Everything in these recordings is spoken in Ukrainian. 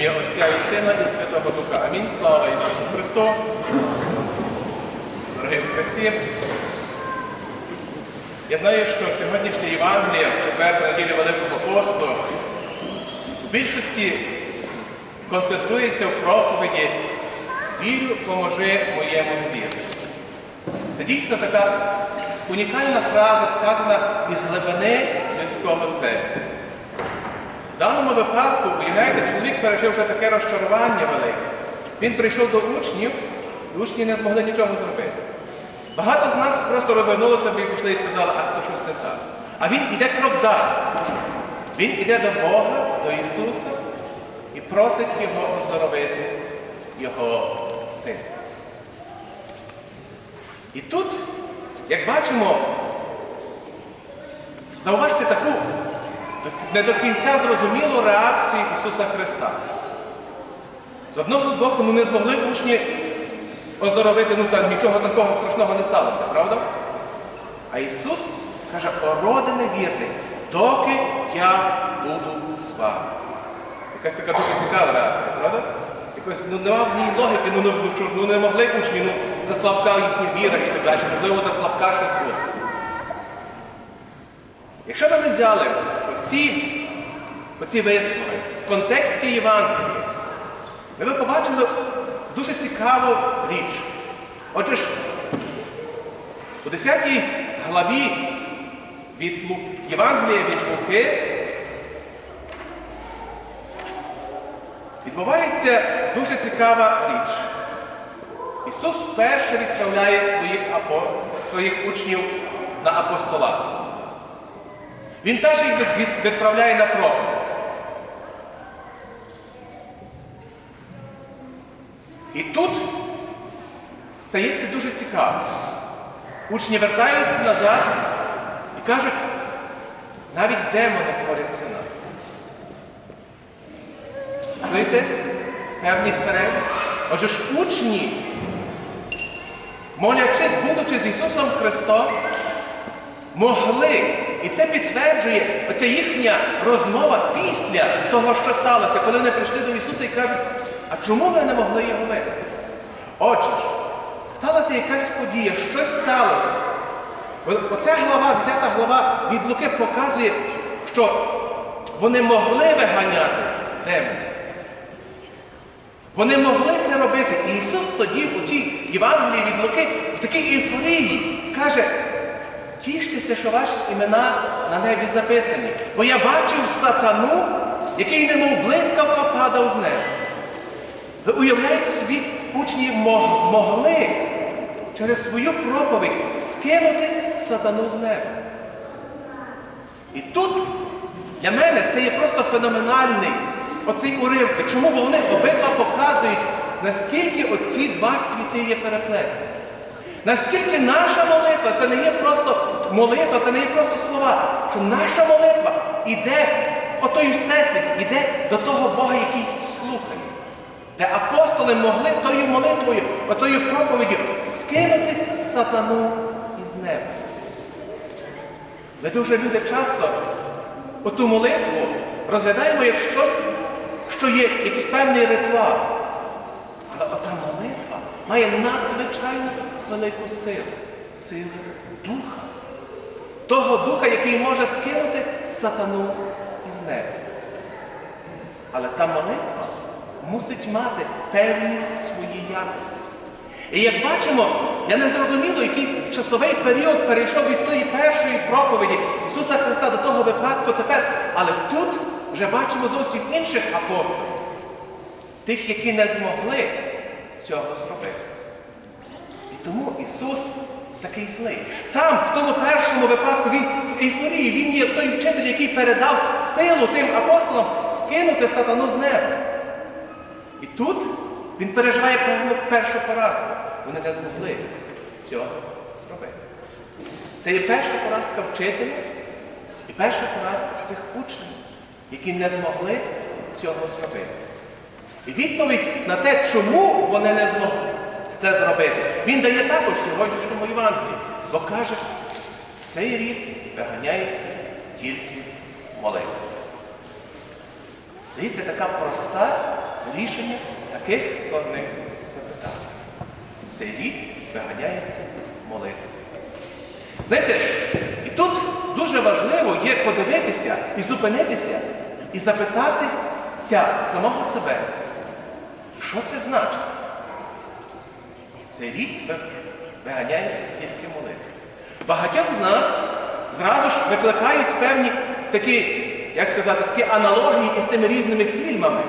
ім'я Отця і Сина і Святого Духа. Амінь. Слава Ісусу Христу. Дорогі Христі. Я знаю, що сьогоднішнє Євангеліє в четверту неділю Великого посту в більшості концентрується в проповіді Вірю, поможи моєму невірці. Це дійсно така унікальна фраза, сказана із глибини людського серця. В даному випадку, уявляєте, чоловік пережив вже таке розчарування велике. Він прийшов до учнів, і учні не змогли нічого зробити. Багато з нас просто розвернулося і пішли і сказали, а то щось не так. А він іде крок далі. Він іде до Бога, до Ісуса і просить Його оздоровити Його сина. І тут, як бачимо, зауважте таку не до кінця зрозумілу реакцію Ісуса Христа. З одного боку, ну не змогли учні оздоровити, ну там нічого такого страшного не сталося, правда? А Ісус каже, о роде невірний, доки я буду з вами. Якась така дуже цікава реакція, правда? Якось ну, нема в ній логіки, ну, ну, що, ну не могли учні, ну заслабка їхня віра і так далі, можливо, заслабка щось було. Якщо б ми взяли оці, оці вислови в контексті Євангелія, ми б побачили дуже цікаву річ. Отже ж, у 10 главі від. Євангелія від Луки відбувається дуже цікава річ. Ісус вперше відправляє своїх, своїх учнів на апостолат. Він перший їх від- від- відправляє на проповідь. І тут стається дуже цікаво. Учні вертаються назад і кажуть, навіть демони борються нам. Чуєте? Певний перед. Отже ж учні, молячись, будучи з Ісусом Христом, могли, і це підтверджує оця їхня розмова після того, що сталося, коли вони прийшли до Ісуса і кажуть, а чому ви не могли його вигнати? Отже сталася якась подія, щось сталося. Оця глава, 10 глава від Луки показує, що вони могли виганяти демонів. Вони могли це робити. І Ісус тоді в цій Євангелії від Луки в такій ейфорії каже, тіштеся, що ваші імена на небі записані. Бо я бачив сатану, який немов блискавка падав з неба. Ви уявляєте собі, учні змогли через свою проповідь скинути сатану з неба. І тут для мене це є просто феноменальний оцей уривки. Чому? Бо вони обидва показують, наскільки оці два світи є переплетені. Наскільки наша молитва це не є просто молитва, це не є просто слова. Що наша молитва іде в отой всесвіт, іде до того Бога, який слухає. Де апостоли могли тою молитвою, отою проповіддю скинути сатану із неба. Ми дуже люди часто оту молитву розглядаємо як щось, що є якийсь певний ритуал. Але ота молитва має надзвичайно велику силу, силу духа. Того духа, який може скинути сатану із неба. Але та молитва мусить мати певні свої якості. І як бачимо, я не зрозуміло, який часовий період перейшов від тої першої проповіді Ісуса Христа до того випадку тепер. Але тут вже бачимо зовсім інших апостолів, тих, які не змогли цього зробити. І тому Ісус такий злий. Там, в тому першому випадку, Він в ейфорії, Він є той вчитель, який передав силу тим апостолам скинути сатану з неба. І тут він переживає першу поразку. Вони не змогли цього зробити. Це є перша поразка вчителя і перша поразка тих учнів, які не змогли цього зробити. І відповідь на те, чому вони не змогли це зробити, він дає також сьогоднішньому Євангелії, бо каже, цей рід виганяється тільки молитвою. Дивіться, така проста рішення таких складних запитань. Цей рік виганяється молитва. Знаєте, і тут дуже важливо є подивитися і зупинитися і запитатися самого себе, що це значить? Цей рік виганяється тільки молитва. Багатьох з нас зразу ж викликають певні такі, як сказати, такі аналогії із тими різними фільмами.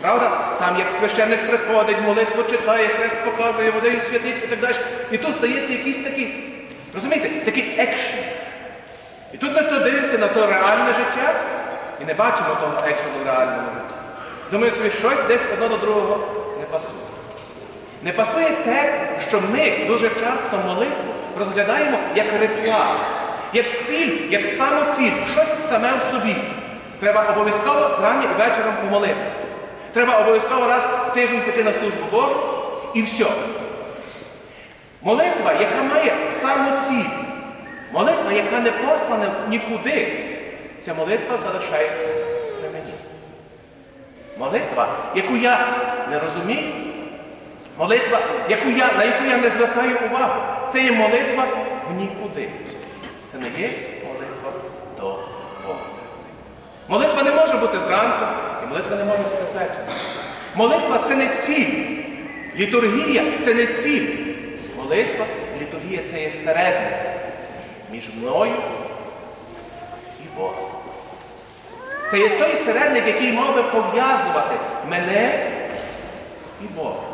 Правда? Там як священник приходить, молитву читає, хрест показує, водою святить і так далі. І тут стається якийсь такий, розумієте, такий екшен. І тут ми то дивимося на то реальне життя і не бачимо того екшену в реальному житті. Думаю собі, щось десь одно до другого не пасує. Не пасує те, що ми дуже часто молитву розглядаємо як ритуал, як ціль, як самоціль, щось саме в собі. Треба обов'язково зрання і вечором помолитися. Треба обов'язково раз в тиждень піти на службу Божу і все. Молитва, яка має самоціль, молитва, яка не послана нікуди, ця молитва залишається при мені. Молитва, яку я не розумію, молитва, яку я, на яку я не звертаю увагу, це є молитва в нікуди. Це не є молитва до Бога. Молитва не може бути зранку, і молитва не може бути звечора. Молитва це не ціль. Літургія це не ціль. Молитва, літургія це є середник між мною і Богом. Це є той середник, який мав би пов'язувати мене і Бога.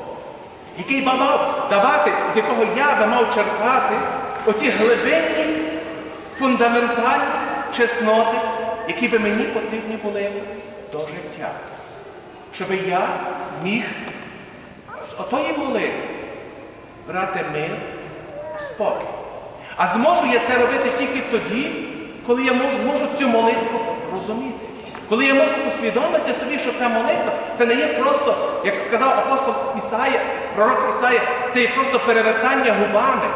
Який би мав давати, з якого я би мав черпати оті глибинні, фундаментальні чесноти, які би мені потрібні були до життя. Щоб я міг з отої молитви брати мир, спокій. А зможу я це робити тільки тоді, коли я можу, зможу цю молитву розуміти. Коли я можу усвідомити собі, що ця молитва це не є просто, як сказав апостол Ісая, пророк Ісая, це є просто перевертання губами.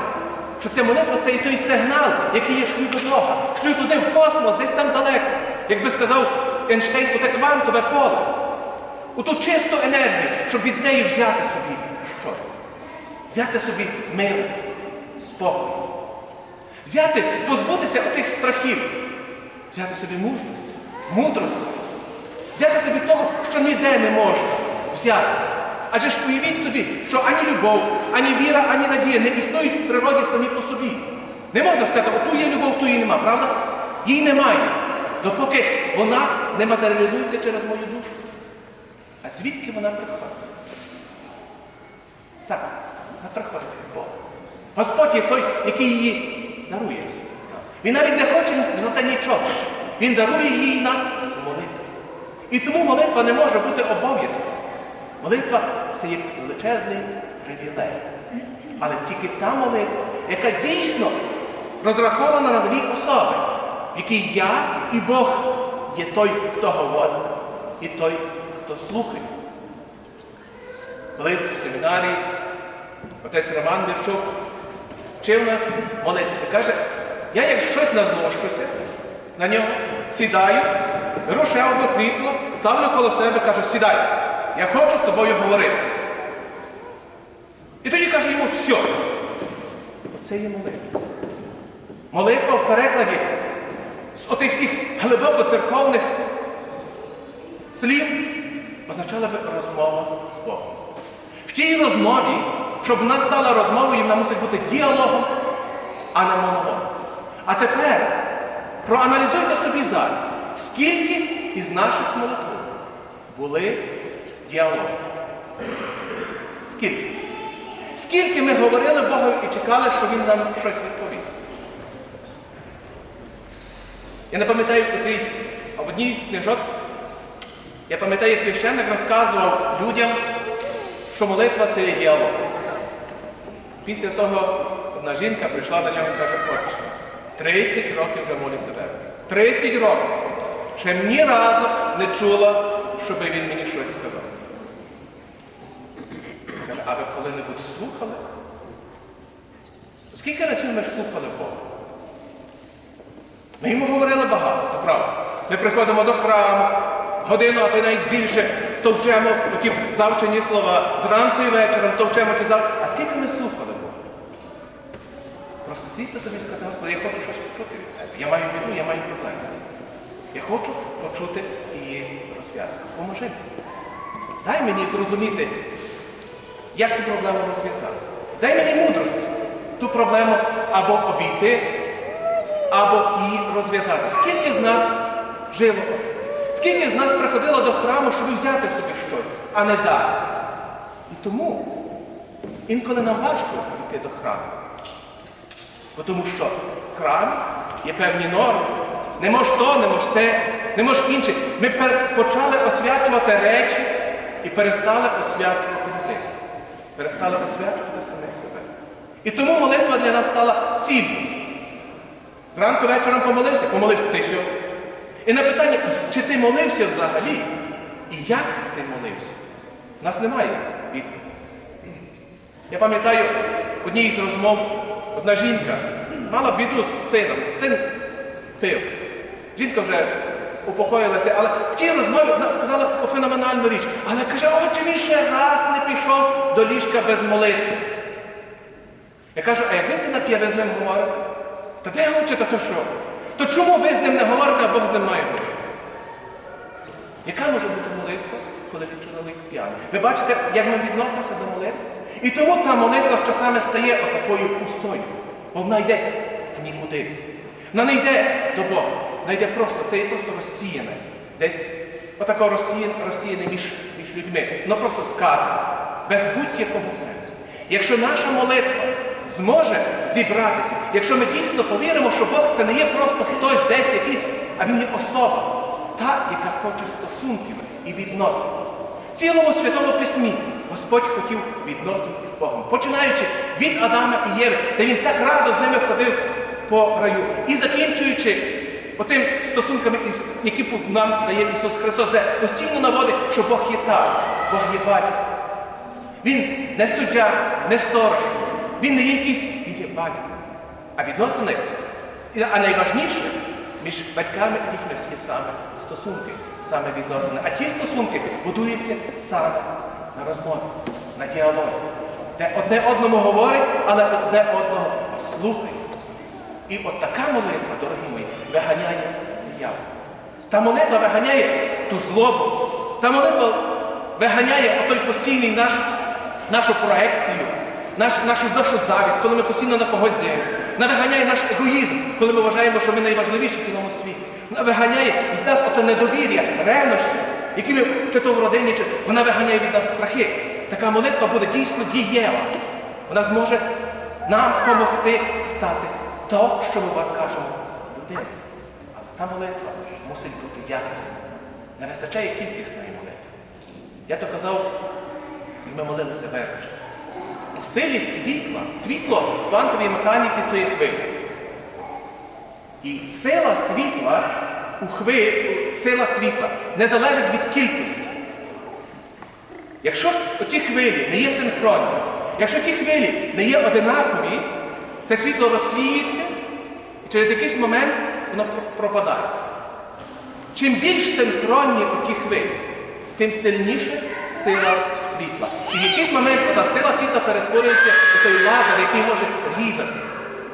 Що ця молитва це і той сигнал, який я шлю до Бога. Шлю туди в космос, десь там далеко. Як би сказав Ейнштейн, у те квантове поле. У ту чисту енергію, щоб від неї взяти собі щось. Взяти собі мир, спокій. Взяти, позбутися отих страхів. Взяти собі мужність, мудрості. Взяти собі того, що ніде не можна взяти. Адже ж уявіть собі, що ані любов, ані віра, ані надія не існують в природі самі по собі. Не можна сказати, оту є любов, ту її нема, правда? Її немає, допоки вона не матеріалізується через мою душу. А звідки вона приходить? Так, вона приходить від Бога. Господь є той, який її дарує. Він навіть не хоче за те нічого. Він дарує їй на молитву. І тому молитва не може бути обов'язком. Молитва це є величезний привілей. Але тільки та молитва, яка дійсно розрахована на дві особи, в якій я і Бог є той, хто говорить, і той, хто слухає. Колись в семінарі отець Роман Мірчук вчив нас молитися. Каже, я як щось назлощуся на нього, сідаю, беру ще одне крісло, ставлю коло себе, кажу, сідай, я хочу з тобою говорити. І тоді кажу йому, все. Оце є молитва. Молитва в перекладі з отих всіх глибоко церковних слів означала би розмова з Богом. В тій розмові, щоб вона стала розмовою, вона мусить бути діалогом, а не монологом. А тепер проаналізуйте собі зараз, скільки із наших молитв були діалоги. Скільки? Скільки ми говорили Богу і чекали, що Він нам щось відповість. Я не пам'ятаю котрийсь, а в одній з книжок, я пам'ятаю, як священник розказував людям, що молитва це є діалог. Після того одна жінка прийшла до нього і каже, отче, 30 років вже молюся себе. 30 років. Ще ні разу не чула, щоб він мені щось сказав. А ви коли-небудь слухали? Скільки разів ми ж слухали Бога? Ми йому говорили багато, то правда. Ми приходимо до храму, годину, а то й навіть більше товчемо ті завчені слова зранку і вечором, товчемо ті зав... А скільки ми слухали Бога? Просто сісти собі і сказати, Господи, я хочу щось почути. Я маю біду, я маю проблему. Я хочу почути її розв'язку. Поможи. Дай мені зрозуміти, як ту проблему розв'язати. Дай мені мудрості ту проблему або обійти, або її розв'язати. Скільки з нас жило? Скільки з нас приходило до храму, щоб взяти собі щось, а не дати? І тому інколи нам важко йти до храму. Бо Тому що в храмі є певні норми. Не мож то, не мож те, не мож інше. Ми почали освячувати речі і перестали освячувати. Перестали освячувати самих себе. І тому молитва для нас стала ціллю. Зранку вечором помолився, помолився, ти все. І на питання, чи ти молився взагалі? І як ти молився? У нас немає відповіді. Я пам'ятаю одній із розмов, одна жінка мала біду з сином. Син пив. Жінка вже упокоїлася, але в тій розмові вона сказала таку феноменальну річ. Але каже, отже, він ще раз не пішов до ліжка без молитви. Я кажу, а як він це нап'є, з ним говорите? Та де отче, та то що? То чому ви з ним не говорите, а Бог з ним має говорити? Яка може бути молитва, коли він чоловік п'яний? Ви бачите, як ми відносимося до молитви? І тому та молитва часами стає отакою пустою, бо вона йде в нікуди. Вона не йде до Бога, вона йде просто, це є просто розсіяне. Десь отако розсіяне, розсіяне між, між людьми. Воно просто сказане, без будь-якого сенсу. Якщо наша молитва зможе зібратися, якщо ми дійсно повіримо, що Бог це не є просто хтось десь якийсь, а він є особа, та, яка хоче стосунків і відносин. В цілому святому письмі Господь хотів відносин із Богом, починаючи від Адама і Єви, де він так радо з ними ходив по раю, і закінчуючи отим стосунками, які нам дає Ісус Христос, де постійно наводить, що Бог є так, Бог є батько. Він не суддя, не сторож, він не є якийсь, він є батько. А відносини, а найважніше, між батьками і дітьми є саме стосунки, саме відносини. А ті стосунки будуються саме на розмові, на діалозі, де одне одному говорить, але одне одного слухає. І от така молитва, дорогі мої, виганяє диявола. Та молитва виганяє ту злобу. Та молитва виганяє отой постійний наш, нашу проекцію, наш, нашу, нашу завість, коли ми постійно на когось дивимося. Вона виганяє наш егоїзм, коли ми вважаємо, що ми найважливіші в цілому світі. Вона виганяє із нас оте недовір'я, ревнощі, які ми чи то в родині, чи вона виганяє від нас страхи. Така молитва буде дійсно дієва. Вона зможе нам допомогти стати то, що ми вам кажемо людини. Але та молитва мусить бути якісна. Не вистачає кількісної молитви. Я то казав, як ми молилися верніше. У силі світла, світло в квантовій механіці то є хвиля. І сила світла у хвилі, сила світла не залежить від кількості. Якщо ті хвилі не є синхронні, якщо ті хвилі не є одинакові, це світло розсіюється і через якийсь момент воно пропадає. Чим більш синхронні ті хвилі, тим сильніше сила світла. І в якийсь момент та сила світла перетворюється у той лазер, який може різати.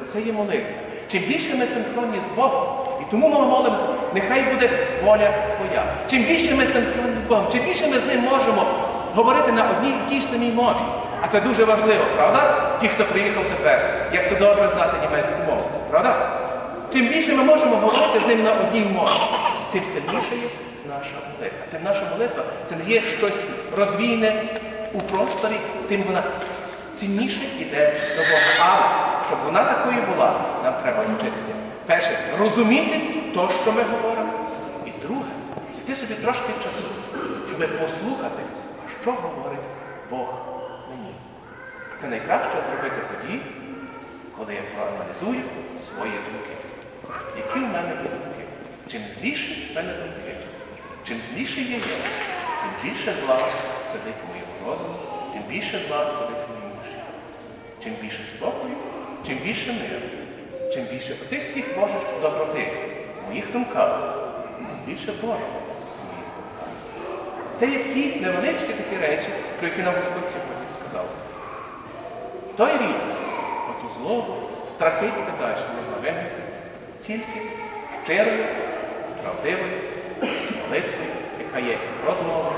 Оце є молитва. Чим більше ми синхронні з Богом, і тому ми молимося, нехай буде воля Твоя. Чим більше ми синхронні з Богом, чим більше ми з ним можемо говорити на одній і тій самій мові. А це дуже важливо, правда? Ті, хто приїхав тепер, як то добре знати німецьку мову, правда? Чим більше ми можемо говорити з ним на одній мові, тим сильніша є наша молитва. Тим наша молитва це не є щось розвійне у просторі, тим вона цінніше йде до Бога. Але щоб вона такою була, нам треба навчитися. Перше, розуміти то, що ми говоримо. І друге, взяти собі трошки часу, щоб послухати, що говорить Бог мені. Це найкраще зробити тоді, коли я проаналізую свої думки. Які в мене думки? Чим зліші в мене думки, чим зліше є я, тим більше зла сидить в моєму розумі, тим більше зла сидить в моїй душі. Чим більше спокою, чим більше миру, чим більше тих всіх Божих доброти в моїх думках, тим більше Божого. Це є ті невеличкі такі речі, про які нам Господь сьогодні сказав. Той рід, оту злобу, страхи і так далі можна вигнати тільки щирою, правдивою молитвою, яка є розмовою